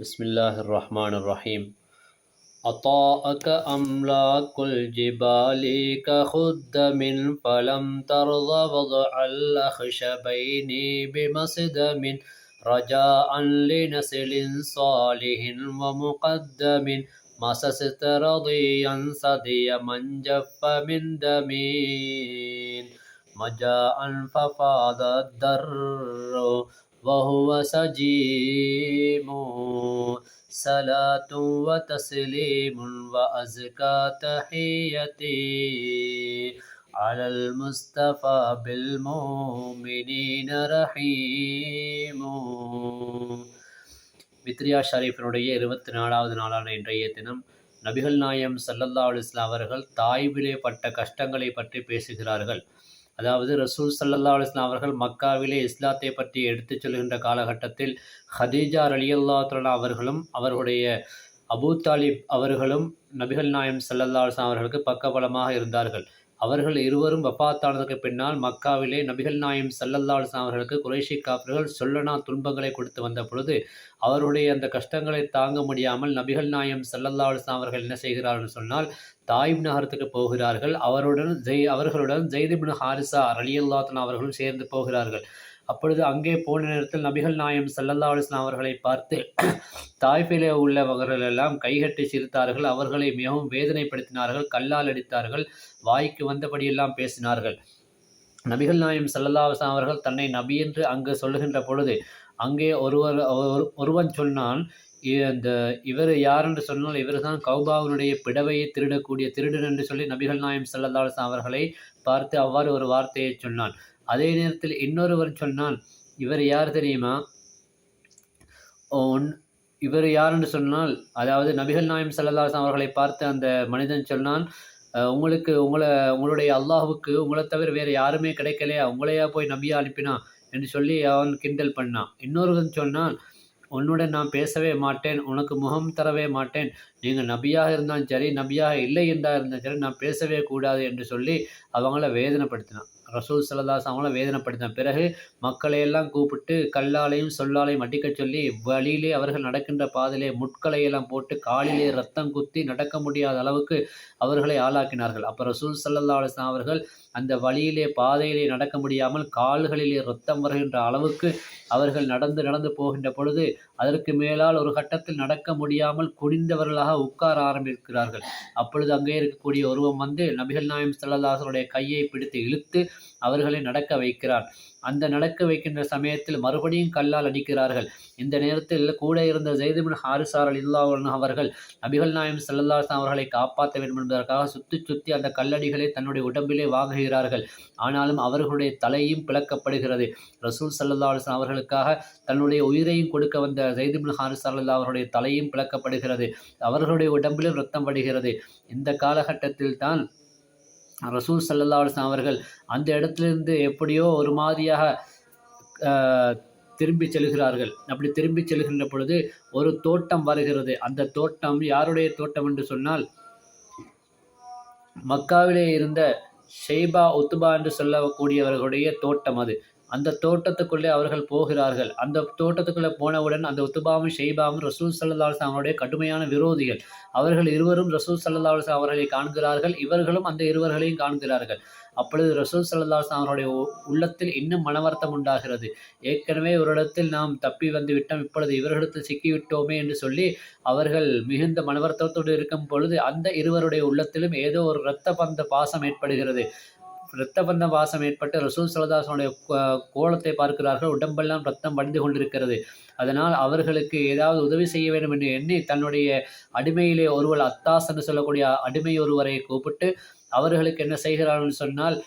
بسم الله الرحمن الرحيم أطاءك أملاك الجبال كخدم فلم ترض وضع الأخشبين بمصدم رجاء لنسل صالح ومقدم مسست رضيا صدي من جف من دمين مجاء ففاض الدر وهو سجيم صلاة وتسليم وأزكى تحيتي على المصطفى بالمؤمنين رحيم வித்ரியா ஷரீஃபினுடைய இருபத்தி நாலாவது நாளான இன்றைய தினம் நபிகள் நாயம் சல்லல்லா அலிஸ்லாம் அவர்கள் தாய்விலே பட்ட கஷ்டங்களை பற்றி பேசுகிறார்கள் அதாவது ரசூல் சல்லா அலிஸ்லாம் அவர்கள் மக்காவிலே இஸ்லாத்தை பற்றி எடுத்துச் சொல்கின்ற காலகட்டத்தில் ஹதீஜா அலியல்லாத்துலா அவர்களும் அவர்களுடைய அபூ தாலிப் அவர்களும் நபிகள் நாயம் சல்லல்லா அலிஸ்லாம் அவர்களுக்கு பக்கபலமாக இருந்தார்கள். அவர்கள் இருவரும் வஃபாத்தானதுக்கு பின்னால் மக்காவிலே நபிகள் நாயம் சல்லல்லால் அவர்களுக்கு குறைஷி காப்பர்கள் சொல்லனா துன்பங்களை கொடுத்து வந்த பொழுது அவருடைய அந்த கஷ்டங்களை தாங்க முடியாமல் நபிகள் நாயம் சல்லல்லால் அவர்கள் என்ன செய்கிறார்கள் சொன்னால் தாயிப் நகரத்துக்கு போகிறார்கள். அவருடன் ஜெய் அவர்களுடன் ஜெய்திபின் ஹாரிசா அலியல்லாத்தன் அவர்களும் சேர்ந்து போகிறார்கள். அப்பொழுது அங்கே போன நேரத்தில் நபிகள் நாயம் சல்லல்லா அலிஸ்லாம் அவர்களை பார்த்து தாய்ப்பிலே உள்ளவர்கள் எல்லாம் கைகட்டி சிரித்தார்கள். அவர்களை மிகவும் வேதனைப்படுத்தினார்கள் கல்லால் அடித்தார்கள் வாய்க்கு வந்தபடியெல்லாம் பேசினார்கள். நபிகள் நாயம் சல்லல்லா அலிஸ்லாம் அவர்கள் தன்னை நபி என்று அங்கு சொல்லுகின்ற பொழுது அங்கே ஒருவர் ஒருவன் சொன்னான் இந்த இவர் யார் என்று சொன்னால் இவர் தான் கௌபாவினுடைய பிடவையை திருடக்கூடிய திருடன் என்று சொல்லி நபிகள் நாயம் சல்லல்லாஸ் அவர்களை பார்த்து அவ்வாறு ஒரு வார்த்தையை சொன்னான். அதே நேரத்தில் இன்னொருவர் சொன்னான் இவர் யார் தெரியுமா? இவர் யார் என்று சொன்னால் அதாவது நபிகள் நாயம் சல்லல்லாஸ் அவர்களை பார்த்து அந்த மனிதன் சொன்னான் உங்களுக்கு உங்களை உங்களுடைய அல்லாஹுக்கு உங்களை தவிர வேறு யாருமே கிடைக்கலையா? உங்களையா போய் நபியா அனுப்பினா? என்று சொல்லி அவன் கிண்டல் பண்ணான். இன்னொருவன் சொன்னான் உன்னுடன் நான் பேசவே மாட்டேன் உனக்கு முகம் தரவே மாட்டேன். நீங்கள் நபியாக இருந்தாலும் சரி நபியாக இல்லை என்றால் இருந்தாலும் சரி நான் பேசவே கூடாது என்று சொல்லி அவங்கள வேதனைப்படுத்தினான். ரசூல் சல்லதாஸ் அவங்கள வேதனைப்படுத்தின பிறகு மக்களை எல்லாம் கூப்பிட்டு கல்லாலையும் சொல்லாலையும் அடிக்கச் சொல்லி வழியிலே அவர்கள் நடக்கின்ற பாதையிலே முட்களை எல்லாம் போட்டு காலிலே ரத்தம் குத்தி நடக்க முடியாத அளவுக்கு அவர்களை ஆளாக்கினார்கள். அப்போ ரசூல் சல்லல்லா அலிஸ்லாம் அவர்கள் அந்த வழியிலே பாதையிலே நடக்க முடியாமல் கால்களிலே ரத்தம் வருகின்ற அளவுக்கு அவர்கள் நடந்து நடந்து போகின்ற பொழுது அதற்கு மேலால் ஒரு கட்டத்தில் நடக்க முடியாமல் குனிந்தவர்களாக உட்கார ஆரம்பிக்கிறார்கள். அப்பொழுது அங்கே இருக்கக்கூடிய ஒருவன் வந்து நபிகள் நாயம் சல்லல்லாசனுடைய கையை பிடித்து இழுத்து அவர்களை நடக்க வைக்கிறான். அந்த நடக்க வைக்கின்ற சமயத்தில் மறுபடியும் கல்லால் அடிக்கிறார்கள். இந்த நேரத்தில் கூட இருந்த ஜெய்துபின் ஹாரிசார் அலில்லாவன் அவர்கள் நபிகள் நாயம் செல்லல்லாசன் அவர்களை காப்பாற்ற வேண்டும் என்பதற்காக சுற்றி சுற்றி அந்த கல்லடிகளை தன்னுடைய உடம்பிலே வாங்குகிறார்கள். ஆனாலும் அவர்களுடைய தலையும் பிளக்கப்படுகிறது. ரசூல் சல்லா அவர்களுக்காக தன்னுடைய உயிரையும் கொடுக்க வந்த ஜெய்துபின் ஹாரிசார் அல்லா அவர்களுடைய தலையும் பிளக்கப்படுகிறது. அவர்களுடைய உடம்பிலும் ரத்தம் படுகிறது இந்த காலகட்டத்தில் தான் ரசூல் சல்லல்லா அலுவலாம் அவர்கள் அந்த இடத்துலேருந்து எப்படியோ ஒரு மாதிரியாக திரும்பி செல்கிறார்கள். அப்படி திரும்பி செல்கின்ற பொழுது ஒரு தோட்டம் வருகிறது. அந்த தோட்டம் யாருடைய தோட்டம் என்று சொன்னால் மக்காவிலே இருந்த ஷெய்பா உத்துபா என்று சொல்லக்கூடியவர்களுடைய தோட்டம் அது. அந்த தோட்டத்துக்குள்ளே அவர்கள் போகிறார்கள். அந்த தோட்டத்துக்குள்ளே போனவுடன் அந்த உத்துபாவும் ஷெய்பாவும் ரசூல் சல்லாஸ் அவருடைய கடுமையான விரோதிகள். அவர்கள் இருவரும் ரசூல் சல்லாஸ் அவர்களை காண்கிறார்கள். இவர்களும் அந்த இருவர்களையும் காண்கிறார்கள். அப்பொழுது ரசூல் சல்லாஸ் அவருடைய உள்ளத்தில் இன்னும் மனவர்த்தம் உண்டாகிறது. ஏற்கனவே ஒரு இடத்தில் நாம் தப்பி வந்து விட்டோம். இப்பொழுது இவர்களிடத்தில் சிக்கிவிட்டோமே என்று சொல்லி அவர்கள் மிகுந்த மனவர்த்தத்தோடு இருக்கும் பொழுது அந்த இருவருடைய உள்ளத்திலும் ஏதோ ஒரு இரத்த பந்த பாசம் ஏற்படுகிறது. இரத்தபந்த வாசம் ஏற்பட்டு ரசூல் சலதாசனுடைய கோலத்தை பார்க்கிறார்கள். உடம்பெல்லாம் ரத்தம் வடிந்து கொண்டிருக்கிறது. அதனால் அவர்களுக்கு ஏதாவது உதவி செய்ய வேண்டும் என்று எண்ணி தன்னுடைய அடிமையிலே ஒருவர் அத்தாஸ் என்று சொல்லக்கூடிய அடிமை ஒருவரை கூப்பிட்டு அவர்களுக்கு என்ன செய்கிறார்கள் சொன்னால்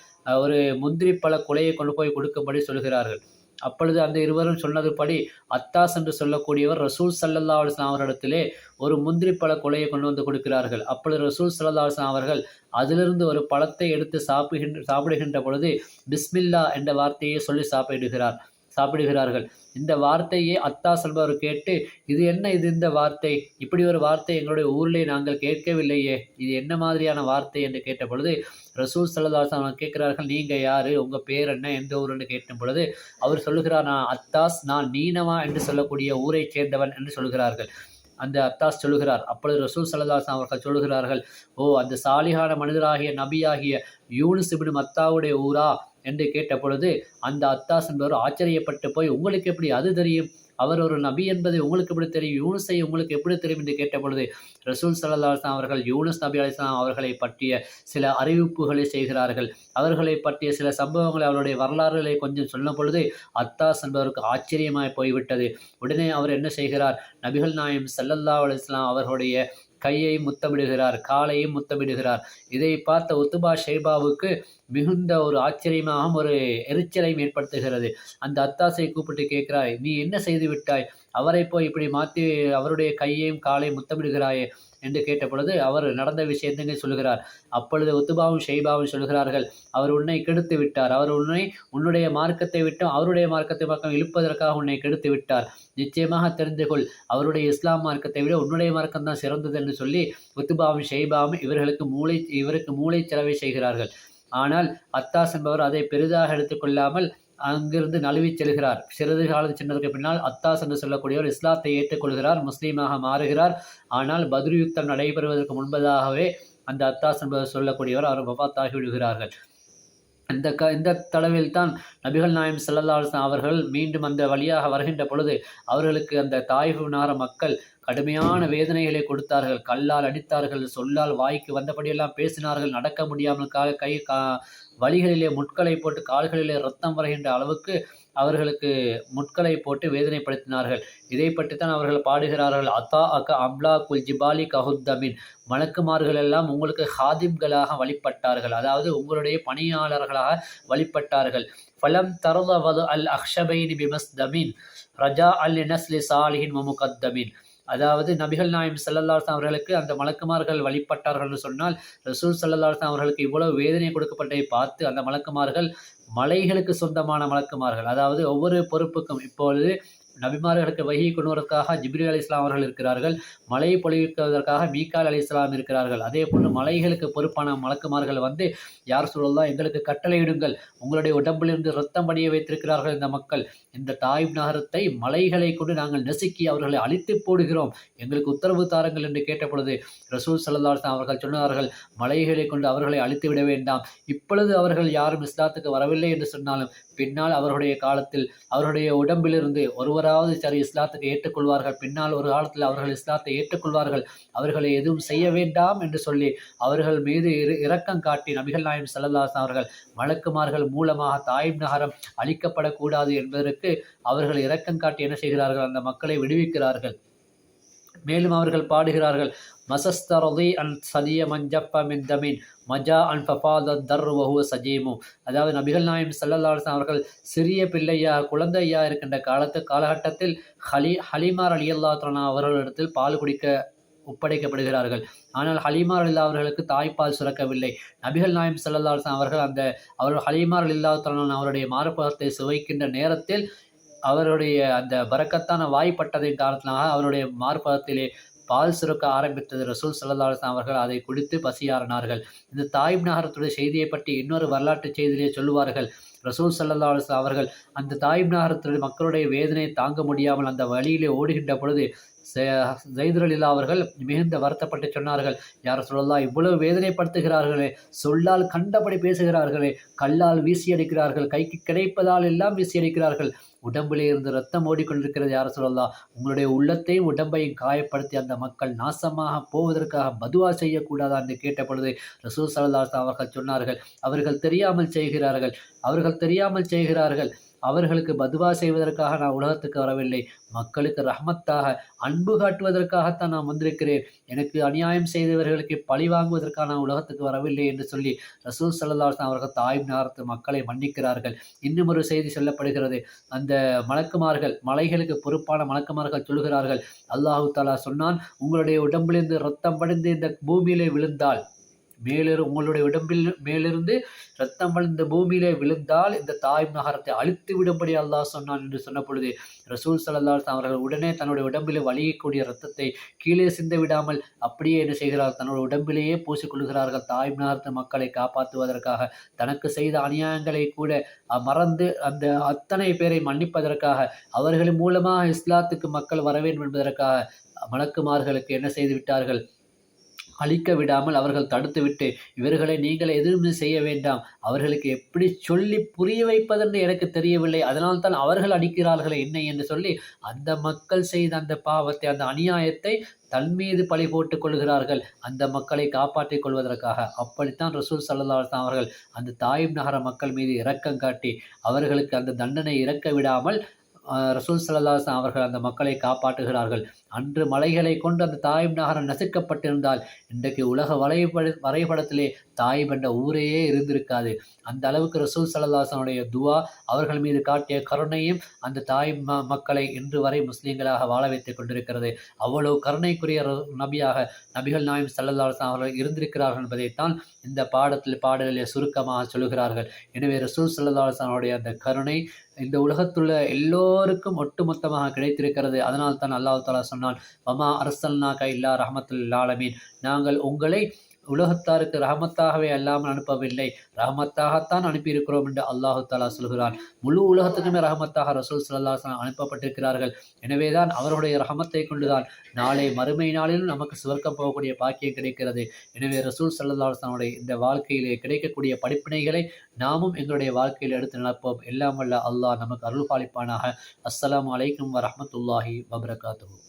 ஒரு முந்திரி பழ குலையை கொண்டு போய் கொடுக்கும்படி சொல்கிறார்கள். அப்பொழுது அந்த இருவரும் சொன்னதுபடி அத்தாஸ் என்று சொல்லக்கூடியவர் ரசூல் சல்லல்லா அலுவலாம் அவரிடத்திலே ஒரு முந்திரி பழ கொலையை கொண்டு வந்து கொடுக்கிறார்கள். அப்பொழுது ரசூல் சல்லா அலுவலாம் அவர்கள் அதிலிருந்து ஒரு பழத்தை எடுத்து சாப்பிடுகின்ற சாப்பிடுகின்ற பொழுது பிஸ்மில்லா என்ற வார்த்தையை சொல்லி சாப்பிடுகிறார். சாப்பிடுகிறார்கள். இந்த வார்த்தையை அத்தாஸ் என்பவர் கேட்டு இது என்ன இது இந்த வார்த்தை? இப்படி ஒரு வார்த்தை எங்களுடைய ஊரிலே நாங்கள் கேட்கவில்லையே. இது என்ன மாதிரியான வார்த்தை? என்று கேட்ட பொழுது ரசூல் சல்லல்லாஹு கேட்கிறார்கள் நீங்க யாரு? உங்க பேர் என்ன? எந்த ஊருன்னு கேட்ட பொழுது அவர் சொல்லுகிறார் நான் அத்தாஸ் நான் நீனவா? என்று சொல்லக்கூடிய ஊரை சேர்ந்தவன் என்று சொல்கிறார்கள் அந்த அத்தாஸ் சொல்லுகிறார் அப்பொழுது ரசூல் சல்லல்லாஹு அவர்கள் சொல்லுகிறார்கள் ஓ அந்த சாலிகான மனிதராகிய நபியாகிய யூனிசிபின் அத்தாவுடைய மத்தாவுடைய ஊரா? என்று கேட்ட பொழுது அந்த அத்தாஸ் என்பவர் ஆச்சரியப்பட்டு போய் உங்களுக்கு எப்படி அது தெரியும்? அவர் ஒரு நபி என்பது உங்களுக்கு எப்படி தெரியும்? யூனுஸை உங்களுக்கு எப்படி தெரியும்? என்று கேட்ட பொழுது ரசூல் சல்லா அவர்கள் யூனுஸ் நபி அலிஸ்லாம் அவர்களை பற்றிய சில அறிவிப்புகளை செய்கிறார்கள். அவர்களை பற்றிய சில சம்பவங்களை அவருடைய வரலாறுகளை கொஞ்சம் சொல்லும் பொழுது அத்தாஸ் என்பவருக்கு ஆச்சரியமாய் போய்விட்டது. உடனே அவர் என்ன செய்கிறார்? நபிகள் நாயம் சல்லல்லா அலிஸ்லாம் அவர்களுடைய கையை முத்தமிடுகிறார் காலையும் முத்தமிடுகிறார். இதை பார்த்த உத்துபா ஷேபாவுக்கு மிகுந்த ஒரு ஆச்சரியமாகவும் ஒரு எரிச்சலையும் ஏற்படுத்துகிறது. அந்த அத்தாசை கூப்பிட்டு கேட்கிறாய் நீ என்ன செய்து விட்டாய்? அவரை போய் இப்படி மாற்றி அவருடைய கையையும் காலையும் முத்தமிடுகிறாயே என்று கேட்ட பொழுது அவர் நடந்த விஷயத்தை சொல்கிறார் அப்பொழுது உத்துபாவும் ஷெய்பாவும் சொல்கிறார்கள் அவர் உன்னை கெடுத்து விட்டார். அவர் உன்னை உன்னுடைய மார்க்கத்தை விட்டும் அவருடைய மார்க்கத்தை பக்கம் இழுப்பதற்காக உன்னை கெடுத்து விட்டார். நிச்சயமாக தெரிந்து கொள் அவருடைய இஸ்லாம் மார்க்கத்தை விட உன்னுடைய மார்க்கம் தான் சிறந்தது என்று சொல்லி உத்துபாவும் ஷெய்பாவும் இவர்களுக்கு மூளை இவருக்கு மூளை செலவை செய்கிறார்கள். ஆனால் அத்தாஸ் என்பவர் அதை பெரிதாக எடுத்துக்கொள்ளாமல் அங்கிருந்து நழுவி செல்கிறார். சிறிது காலத்து சென்றதற்கு பின்னால் அத்தாஸ் என்று சொல்லக்கூடியவர் இஸ்லாத்தை ஏற்றுக்கொள்கிறார் முஸ்லீமாக மாறுகிறார். ஆனால் பத்ரு யுத்தம் நடைபெறுவதற்கு முன்பதாகவே அந்த அத்தாஸ் என்பவர் சொல்லக்கூடியவர் அவர் வபாத்தாகி விடுகிறார்கள். இந்த க இந்த தடவில் தான் நபிகள் நாயம் செல்லல்லாசன் அவர்கள் மீண்டும் அந்த வழியாக வருகின்ற பொழுது அவர்களுக்கு அந்த தாய்வு நார மக்கள் கடுமையான வேதனைகளை கொடுத்தார்கள். கல்லால் அடித்தார்கள் சொல்லால் வாய்க்கு வந்தபடியெல்லாம் பேசினார்கள். நடக்க முடியாமல் கை கா வழிகளிலே முட்களை போட்டு கால்களிலே ரத்தம் வருகின்ற அளவுக்கு அவர்களுக்கு முட்களை போட்டு வேதனைப்படுத்தினார்கள். இதை பற்றித்தான் அவர்கள் பாடுகிறார்கள். அத்தா அக அம்லா குல் ஜிபாலி கஹுத்தமின். மலக்குமார்கள் எல்லாம் உங்களுக்கு ஹாதிம்களாக வழிபட்டார்கள். அதாவது உங்களுடைய பணியாளர்களாக வழிபட்டார்கள். ஃபலம் தரதவது அல் அக்ஷபைன் பிமஸ்தமின். ரஜா அல் நஸ்லி சாலிஹின் மமுகத்தமின் அதாவது நபிகள் நாயம் சல்லல்லாஸ்லாம் அவர்களுக்கு அந்த மலக்குமார்கள் வழிபட்டார்கள் சொன்னால் ரசூல் சல்லல்லாஸ்லாம் அவர்களுக்கு இவ்வளவு வேதனை கொடுக்கப்பட்டதை பார்த்து அந்த மலக்குமார்கள் மலைகளுக்கு சொந்தமான மலக்குமார்கள். அதாவது ஒவ்வொரு பொறுப்புக்கும் இப்பொழுது நபிமார்களுக்கு வகி கொண்டுவதற்காக ஜிப்ரி அலி இஸ்லாம் அவர்கள் இருக்கிறார்கள். மலை பொழிவிப்பதற்காக மீக்கால் அலி இஸ்லாம் இருக்கிறார்கள். அதே போன்று மலைகளுக்கு பொறுப்பான மலக்குமார்கள் வந்து யார் சொல்லலாம் எங்களுக்கு கட்டளையிடுங்கள். உங்களுடைய உடம்பிலிருந்து ரத்தம் படிய வைத்திருக்கிறார்கள் இந்த மக்கள். இந்த தாய் நகரத்தை மலைகளை கொண்டு நாங்கள் நெசுக்கி அவர்களை அழித்து போடுகிறோம். எங்களுக்கு உத்தரவு தாருங்கள் என்று கேட்டபொழுது ரசூல் சல்லாஸ்லாம் அவர்கள் சொன்னார்கள் மலைகளை கொண்டு அவர்களை அழித்து விட வேண்டாம். இப்பொழுது அவர்கள் யாரும் இஸ்லாத்துக்கு வரவில்லை என்று சொன்னாலும் பின்னால் அவர்களுடைய காலத்தில் அவருடைய உடம்பிலிருந்து ஒருவராவது சரி இஸ்லாத்துக்கு ஏற்றுக்கொள்வார்கள். பின்னால் ஒரு காலத்தில் அவர்கள் இஸ்லாத்தை ஏற்றுக்கொள்வார்கள். அவர்களை எதுவும் செய்ய வேண்டாம் என்று சொல்லி அவர்கள் மீது இரக்கம் காட்டி நபிகள் நாயம் சல்லல்லாஸ் அவர்கள் வழக்குமார்கள் மூலமாக தாய் நகரம் அழிக்கப்படக்கூடாது என்பதற்கு அவர்கள் இரக்கம் காட்டி என்ன செய்கிறார்கள்? அந்த மக்களை விடுவிக்கிறார்கள். மேலும் அவர்கள் பாடுகிறார்கள் மசஸ்தரதி அன் சதிய மஞ்சப்ப மின் தமின் மஜா அன் ஃபபாத தர் வஹுவ சஜீமு. அதாவது நபிகள் நாயம் சல்லல்லாசன் அவர்கள் சிறிய பிள்ளையா குழந்தையா இருக்கின்ற காலத்து காலகட்டத்தில் ஹலி ஹலிமார் அலி அல்லா அவர்களிடத்தில் பால் குடிக்க ஒப்படைக்கப்படுகிறார்கள். ஆனால் ஹலீமார் அல்லா அவர்களுக்கு தாய்ப்பால் சுரக்கவில்லை. நபிகள் நாயம் சல்லல்லாசன் அவர்கள் அந்த அவர்கள் ஹலீமார் அல்லா அவருடைய மாறுபகத்தை சுவைக்கின்ற நேரத்தில் அவருடைய அந்த பறக்கத்தான வாய்ப்பட்டதின் காரணத்தினாக அவருடைய மார்பகத்திலே பால் சுரக்க ஆரம்பித்தது ரசூல் சல்லா அவர்கள். அதை குடித்து பசியாறினார்கள். இந்த தாயிப் நகரத்துடைய செய்தியை பற்றி இன்னொரு வரலாற்று செய்தியிலே சொல்லுவார்கள். ரசூல் சல்லா அவர்கள் அந்த தாயிப் நகரத்துடைய மக்களுடைய வேதனையை தாங்க முடியாமல் அந்த வழியிலே ஓடுகின்ற பொழுது ஜெய்துரலில்லா அவர்கள் மிகுந்த வருத்தப்பட்டு சொன்னார்கள் யார் சொல்லலாம் இவ்வளவு வேதனைப்படுத்துகிறார்களே சொல்லால் கண்டபடி பேசுகிறார்களே கல்லால் வீசி அடிக்கிறார்கள் கைக்கு கிடைப்பதால் எல்லாம் வீசி அடிக்கிறார்கள் உடம்பிலே இருந்து ரத்தம் ஓடிக்கொண்டிருக்கிறது யார் சொல்லலாம் உங்களுடைய உள்ளத்தையும் உடம்பையும் காயப்படுத்தி அந்த மக்கள் நாசமாக போவதற்காக பதுவா செய்யக்கூடாதா? என்று கேட்டபொழுது ரசூல் அவர்கள் சொன்னார்கள் அவர்கள் தெரியாமல் செய்கிறார்கள் அவர்கள் தெரியாமல் செய்கிறார்கள். அவர்களுக்கு பதுவா செய்வதற்காக நான் உலகத்துக்கு வரவில்லை. மக்களுக்கு ரஹமத்தாக அன்பு காட்டுவதற்காகத்தான் நான் வந்திருக்கிறேன். எனக்கு அநியாயம் செய்தவர்களுக்கு பழி வாங்குவதற்காக நான் உலகத்துக்கு வரவில்லை என்று சொல்லி ரசூல் சல்லாஸ் அவர்கள் தாய் நகரத்து மக்களை மன்னிக்கிறார்கள். இன்னும் ஒரு செய்தி சொல்லப்படுகிறது. அந்த மலக்குமார்கள் மலைகளுக்கு பொறுப்பான மலக்குமார்கள் சொல்கிறார்கள். அல்லாஹு தாலா சொன்னான் உங்களுடைய உடம்பிலிருந்து ரத்தம் படிந்து இந்த பூமியிலே விழுந்தால் மேலிரு உங்களுடைய உடம்பில் மேலிருந்து ரத்தம் வழிந்த பூமியிலே விழுந்தால் இந்த தாய் நகரத்தை அழித்து விடும்படி அல்லாஹ் சொன்னான் என்று சொன்ன பொழுது ரசூல் சல்லல்லாஹ் அவர்கள் உடனே தன்னுடைய உடம்பிலே வலியக்கூடிய ரத்தத்தை கீழே சிந்த விடாமல் அப்படியே என்ன செய்கிறார்கள் தன்னுடைய உடம்பிலேயே பூசிக்கொள்கிறார்கள் தாய் நகரத்து மக்களை காப்பாற்றுவதற்காக தனக்கு செய்த அநியாயங்களை கூட மறந்து அந்த அத்தனை பேரை மன்னிப்பதற்காக அவர்கள் மூலமாக இஸ்லாத்துக்கு மக்கள் வர வேண்டும் என்பதற்காக மலக்குமார்களுக்கு என்ன செய்து விட்டார்கள்? அழிக்க விடாமல் அவர்கள் தடுத்துவிட்டு இவர்களை நீங்கள் எதுவுமே செய்ய வேண்டாம். அவர்களுக்கு எப்படி சொல்லி புரிய வைப்பதென்று எனக்கு தெரியவில்லை. அதனால்தான் அவர்கள் அடிக்கிறார்களே என்னை? என்று சொல்லி அந்த மக்கள் செய்த அந்த பாவத்தை அந்த அநியாயத்தை தன் மீது பழி போட்டுக் கொள்கிறார்கள். அந்த மக்களை காப்பாற்றிக் கொள்வதற்காக. அப்படித்தான் ரசூல் சல்லா அவர்கள் அந்த தாயும் நகர மக்கள் மீது இரக்கம் காட்டி அவர்களுக்கு அந்த தண்டனை இறக்க விடாமல் ரசூல் சல்லா அவர்கள் அந்த மக்களை காப்பாற்றுகிறார்கள். அன்று மலைகளை கொண்டு அந்த தாயிப் நகரம் நசுக்கப்பட்டிருந்தால் இன்றைக்கு உலக வரைபட வரைபடத்திலே தாயிப் என்ற ஊரையே இருந்திருக்காது. அந்த அளவுக்கு ரசூல் சல்லாசனுடைய துவா அவர்கள் மீது காட்டிய கருணையும் அந்த தாய் ம மக்களை இன்று வரை முஸ்லீம்களாக வாழ வைத்துக் கொண்டிருக்கிறது. அவ்வளவு கருணைக்குரிய ர- நபியாக நபிகள் நாயம் சல்லல்லாஹன் அவர்கள் இருந்திருக்கிறார்கள் என்பதைத்தான் இந்த பாடத்தில் பாடலிலே சுருக்கமாக சொல்லுகிறார்கள். எனவே ரசூல் சல்லல்லாஹனுடைய அந்த கருணை இந்த உலகத்துள்ள எல்லோருக்கும் ஒட்டுமொத்தமாக கிடைத்திருக்கிறது. அதனால் தான் அல்லாஹ் தாலா சொன்னான் மமா அரசல்னாக இல்லா ரஹமத்துல்லாலமீன் நாங்கள் உங்களை உலகத்தாருக்கு ரஹமத்தாகவே அல்லாமல் அனுப்பவில்லை. ரஹமத்தாகத்தான் அனுப்பியிருக்கிறோம் என்று அல்லாஹு தாலா சொல்கிறான். முழு உலகத்துக்குமே ரஹமத்தாக ரசூல் சல்லாஹ் அனுப்பப்பட்டிருக்கிறார்கள். எனவேதான் அவருடைய ரஹமத்தை கொண்டுதான் நாளை மறுமை நாளிலும் நமக்கு சுவர்க்கம் போகக்கூடிய பாக்கியம் கிடைக்கிறது. எனவே ரசூல் சல்லாஹனுடைய இந்த வாழ்க்கையிலே கிடைக்கக்கூடிய படிப்பினைகளை நாமும் எங்களுடைய வாழ்க்கையில் எடுத்து நடப்போம். எல்லாம் வல்ல அல்லாஹ் நமக்கு அருள் பாலிப்பானாக அஸ்லாம் அலைக்கும் வரமத்துல்லாஹி வபரகாத்து